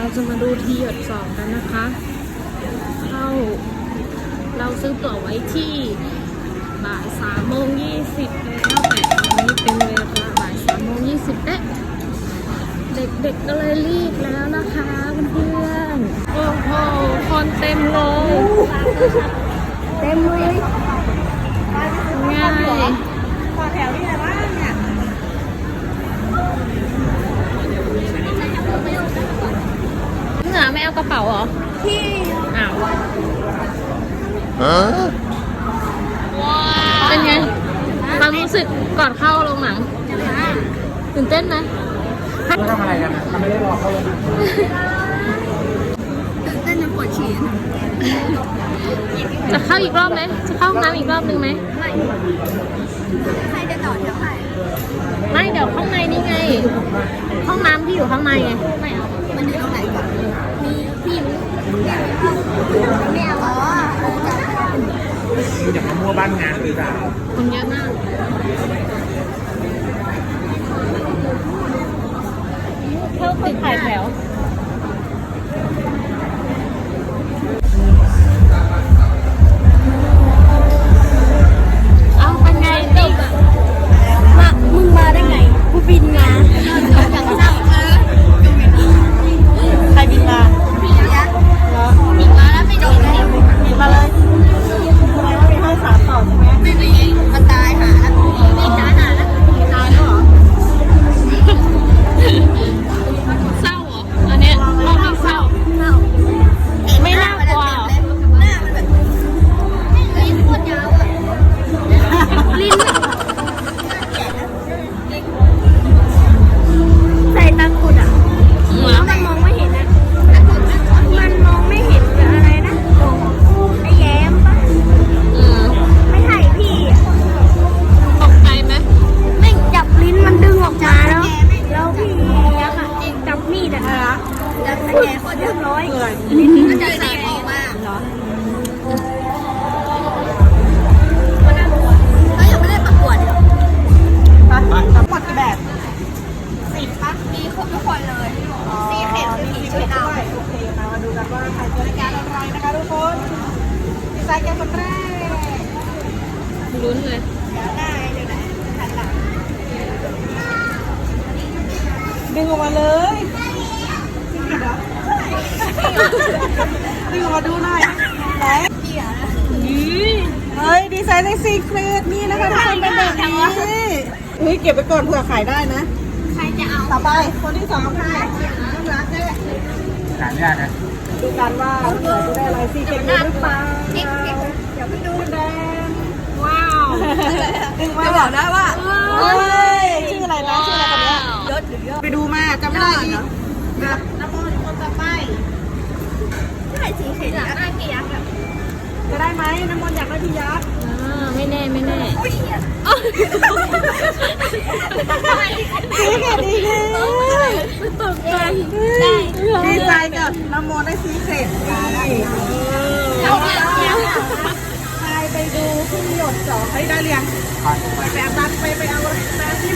เราจะมาดูทีหยดสองกันนะคะ เข้า เราซื้อตั๋วไว้ที่บ่ายสามโมงยี่สิบแล้วแต่ตอนนี้เป็นเวลาบ่ายสามโมงยี่สิบแล้วเด็กๆก็เลยรีบแล้วนะคะเพื่อนๆโอ้โหคนเต็มเลยเต็มเลย ง่าย ต่อแถวนี่แหละว่าเนี่ย เหนือไม่เอากระเป๋าเหรอ ที่อ้าวเป็นไงความรู้สึกก่อนเข้าโรงหนังตื่นเต้นไหมเขาทำอะไรกันอะทำไม่ได้รอเขาเลยตื่นเต้นจนปวดฉี่จะเข้าอีกรอบไหมจะเข้าห้องน้ำอีกรอบนึงไหมไม่ใครจะต่อแถวให้ไม่เดี๋ยวข้างในนี่ไง ห้องน้ำที่อยู่ข้างในไงไม่เอามันอยู่ตรงไหนก่อนมีพี่รู้ไม่เอาอ๋อ อย่างมะม่วงบ้านงานหรือเปล่าคนเยอะมาก มาเหรอก็ยังไม่ได้ประกวดเหรอหมดกี่แบบสิบปะมีครบทุกคนเลยซีเข็มผีช่วยดาวโอเคมามาดูกันว่าใครจะได้การอะไรนะคะทุกคนดีไซน์แกนคนแรกลุ้นเลยเดี๋ยวหน้าเดี๋ยวไหนหันหลังดึงออกมาเลย ดึงออกมาดูหน่อยไหนเกี่ยวนะเฮ้ยดีไซน์ในซีเครตนี่นะคะทุกคนเป็นแบบนี้เฮ้ยเก็บไปก่อนเผื่อขายได้นะ ใครจะเอา ต่อไปคนที่สองใครน้ำรักได้หายากนะดูกันว่าเผื่อจะได้อะไรซีเกตหรือเปล่าติ๊กติ๊กเดี๋ยวไปดูแดงว้าวดึงมาบอกได้ว่าเฮ้ยชื่ออะไรนะชื่ออะไรคนนี้ยศหรือยศไปดูมาจำไม่ได้อีกแบบน้ำมันคนต่อไป ใช่สีเข็มอยากได้กี่ยักษ์แบบ จะได้ไหม น้ำมันอยากได้พี่ยักษ์อ่าไม่แน่ไม่แน่อุ้ยซีเกตดีเลยตกใจดีใจกับน้ำมันได้ซีเกตดีเอาเนี่ยใครไปดูที่หยดสองให้ได้เรียงไปไปเอาบัตรไปไปเอาอะไรมาที่